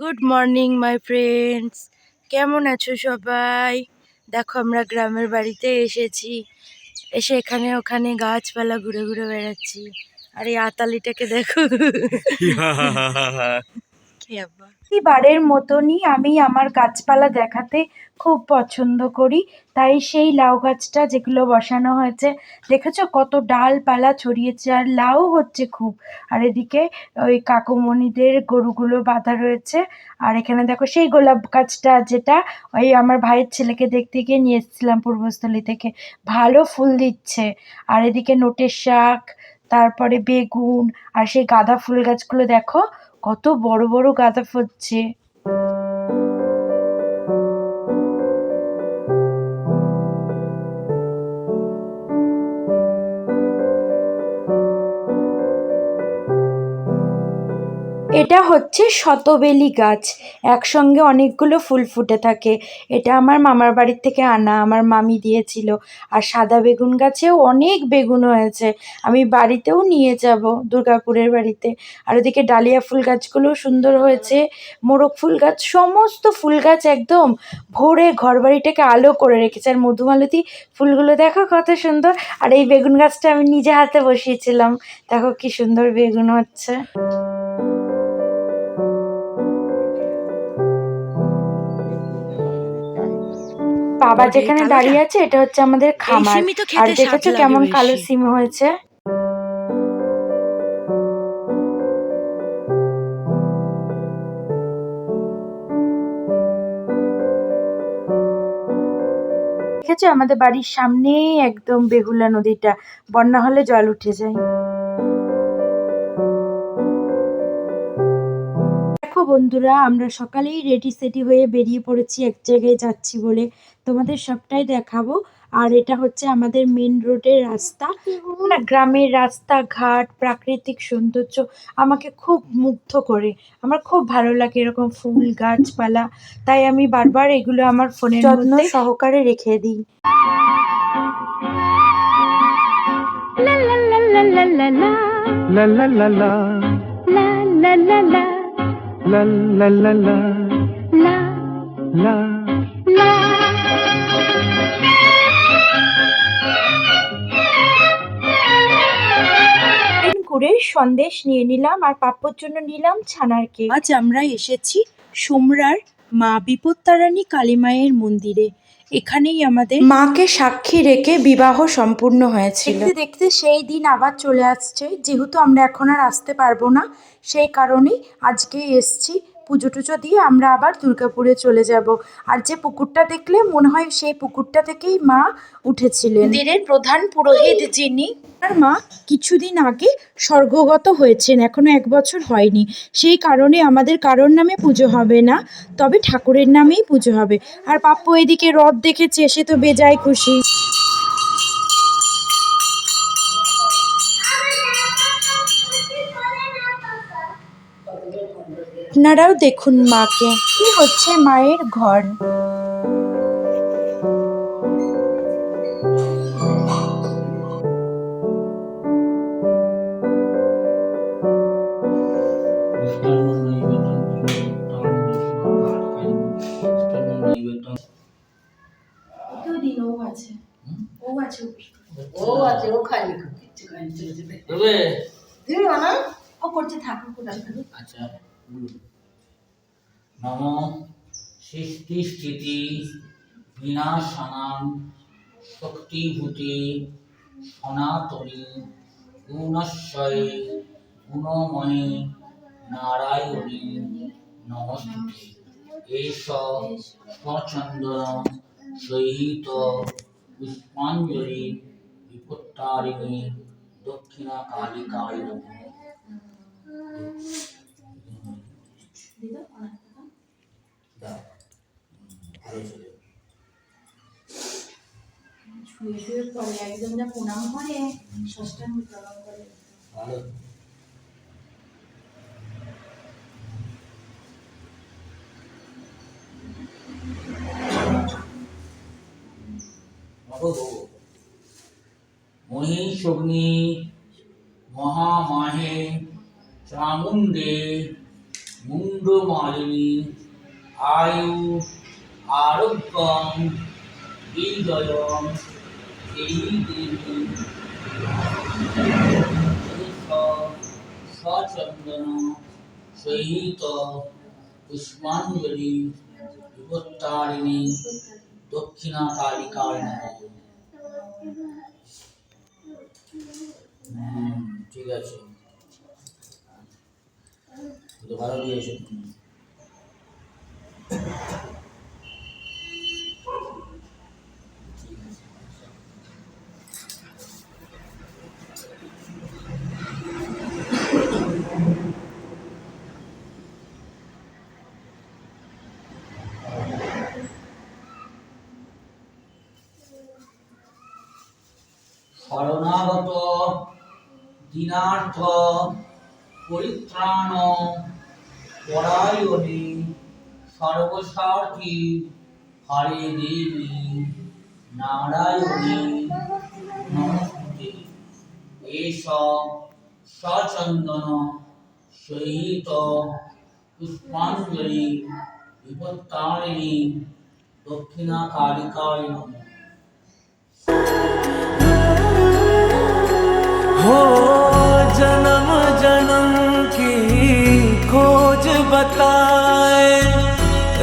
Good morning my friends কেমন আছো সবাই? দেখো, আমরা গ্রামের বাড়িতে এসেছি। এসে এখানে ওখানে গাছপালা ঘুরে ঘুরে বেড়াচ্ছি। আর এই আতালিটাকে দেখো। কি আবার? প্রতিবারের মতনই আমি আমার গাছপালা দেখাতে খুব পছন্দ করি। তাই সেই লাউ গাছটা যেগুলো বসানো হয়েছে, দেখেছ কত ডালপালা ছড়িয়েছে আর লাউ হচ্ছে খুব। আর এদিকে ওই কাকুমণিদের গরুগুলো বাঁধা রয়েছে। আর এখানে দেখো সেই গোলাপ গাছটা যেটা ওই আমার ভাইয়ের ছেলেকে দেখতে গিয়ে নিয়ে এসেছিলাম পূর্বস্থলী থেকে। ভালো ফুল দিচ্ছে। আর এদিকে নোটের শাক, তারপরে বেগুন, আর সেই গাঁদা ফুল গাছগুলো দেখো কত বড় বড় গাঁদা ফুটছে এটা হচ্ছে শতবেলি গাছ। একসঙ্গে অনেকগুলো ফুল ফুটে থাকে। এটা আমার মামার বাড়ির থেকে আনা, আমার মামি দিয়েছিল। আর সাদা বেগুন গাছেও অনেক বেগুন হয়েছে। আমি বাড়িতেও নিয়ে যাব দুর্গাপুরের বাড়িতে। আর ওদিকে ডালিয়া ফুল গাছগুলো সুন্দর হয়েছে। মোরগ ফুল গাছ, সমস্ত ফুল গাছ একদম ভোরে ঘর বাড়িটাকে আলো করে রেখেছে। আর মধুমালতি ফুলগুলো দেখো কত সুন্দর। আর এই বেগুন গাছটা আমি নিজে হাতে বসিয়েছিলাম। দেখো কি সুন্দর বেগুন হচ্ছে। বাবা যেখানে দাঁড়িয়ে আছে এটা হচ্ছে আমাদের খামার। আর দেখেছ কেমন কালো সিম হয়েছে? দেখেছ? আমাদের বাড়ির সামনেই একদম বেহুলা নদীটা। বন্যা হলে জল উঠে যায়। বন্ধুরা আমরা সকালেই রেডি সেডি হয়ে বেরিয়ে পড়েছি এক জায়গায় যাচ্ছি বলে তোমাদের সবটাই দেখাবো আর এটা হচ্ছে আমাদের মেন রোডের রাস্তা না গ্রামের রাস্তাঘাট প্রাকৃতিক সৌন্দর্য আমাকে খুব মুগ্ধ করে আমার খুব ভালো লাগে এরকম ফুল গাছপালা তাই আমি বারবার এগুলো আমার ফোনের যত্ন সহকারে রেখে দিই La la la la. La la la la. La. করে সন্দেশ নিয়ে নিলাম আর পাপ্পর জন্য নিলাম ছানার কেক। আজ আমরা এসেছি সোমরার মা বিপত্তারানী কালীমায়ের মন্দিরে। এখানেই আমাদের মাকে সাক্ষী রেখে বিবাহ সম্পূর্ণ হয়েছে দেখতে দেখতে সেই দিন আবার চলে আসছে। যেহেতু আমরা এখন আর আসতে পারব না সেই কারণেই আজকে এসছি। পুজো টুজো দিয়ে আমরা আবার দুর্গাপুরে চলে যাব। আর যে পুকুরটা দেখলে মনে হয় সেই পুকুরটা থেকেই মা উঠেছিলেন। মন্দিরের প্রধান পুরোহিত যিনি আর মা কিছুদিন আগে স্বর্গগত হয়েছেন, এখনও এক বছর হয়নি। সেই কারণে আমাদের কারোর নামে পুজো হবে না, তবে ঠাকুরের নামেই পুজো হবে। আর পাপ্পু এদিকে রথ দেখেছে, সে তো বেজায় খুশি। আপনারাও দেখুন মাকে। কি হচ্ছে মায়ের ঘর? ও আছে ও আছে। ও আছে ও খালি কিচ্ছু খাই চলে যাবে তবে দিবি। না ও করছে থাকুক। আচ্ছা। নম সৃষ্টি স্থিতি বিনাশানাং শক্তিভূতি সনাতনী গুণশ্বরে গুণময়ী নারায়ণী নমস্তুতে। এষ সচন্দন সহিত পুষ্পাঞ্জলি বিপত্তারিণী দক্ষিণা কালিকায় নমঃ। দাও। ভালো চলে শুয়ে শুয়ে পরে একজন যা প্রণাম করে ষষ্ঠাঙ্গ প্রণাম করে। ভালো। মহিষগ্নি মহামাহে চামুণ্ডে মুন্ড মুন্ডমালিনী আয়ু আরোগ্যম বিজয়ম এই দেবী সচন্দন সহিত পুষ্পাঞ্জলি বিপত্তারিণী দক্ষিণা কালিকায় নমঃ ভালো দিয়েছ তুমি শরণাগত দীনার্থ পরিত্রাণ পরায়ণে সর্বস্বার্থী হরে দেবী নারায়ণী নমস্তে এস সচন্দন সহিত পুষ্পাঞ্জলি বিপত্তারিণী দক্ষিণা কালিকায়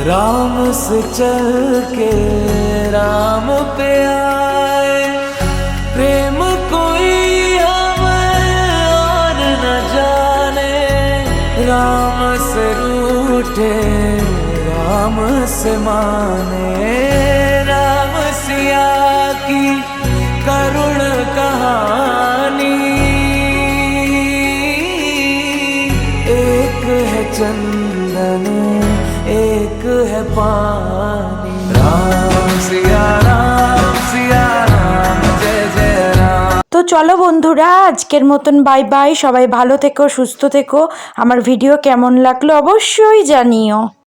राम से चल के राम पे आए। प्रेम कोई और न जाने। राम से रूठे, राम से माने। राम सिया की करुण कहानी। एक है चंदन एक है पानी राम सिया राम सिया राम जय जय राम তো চলো বন্ধুরা আজকের মতন বাই বাই সবাই ভালো থেকো সুস্থ থেকো আমার ভিডিও কেমন লাগলো অবশ্যই জানিও